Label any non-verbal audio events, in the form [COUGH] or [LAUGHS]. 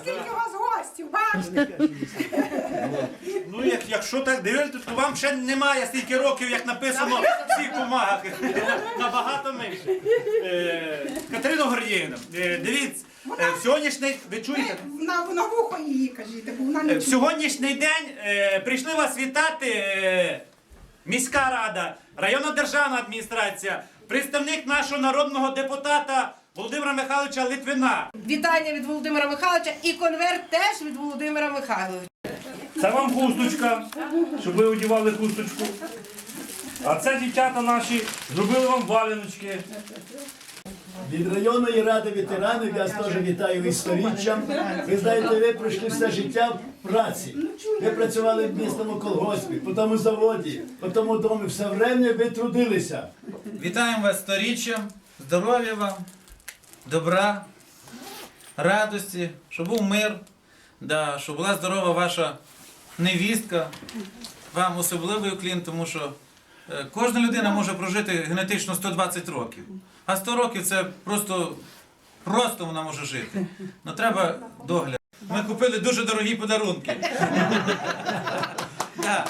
Скільки у вас гостів, бачите? Ну, як, якщо так дивитися, то вам ще немає стільки років, як написано в цих бумагах. Набагато менше. Е, Катерина Гордіївна, е, дивіться, е, в сьогоднішній, ви чуєте? На, на вухо її кажіть, бо вона Е, не В сьогоднішній день е, прийшли вас вітати е, міська рада, районна державна адміністрація, представник нашого народного депутата Володимира Михайловича Литвина. Вітання від Володимира Михайловича і конверт теж від Володимира Михайловича. Це вам хусточка, щоб ви одягали хусточку. А це дівчата наші зробили вам валяночки. Від районної ради ветеранів я теж вітаю із сторіччям. Ви знаєте, ви пройшли все життя в праці. Ви працювали в місному колгоспі, по тому заводі, по тому домі. Все время ви трудилися. Вітаємо вас сторіччям, здоров'я вам, добра, радості, щоб був мир, да, щоб була здорова ваша невістка. Вам особливий уклін, тому що е, кожна людина може прожити генетично 120 років. А 100 років це просто, просто вона може жити. Ну треба догляд. Ми купили дуже дорогі подарунки. [LAUGHS] Да.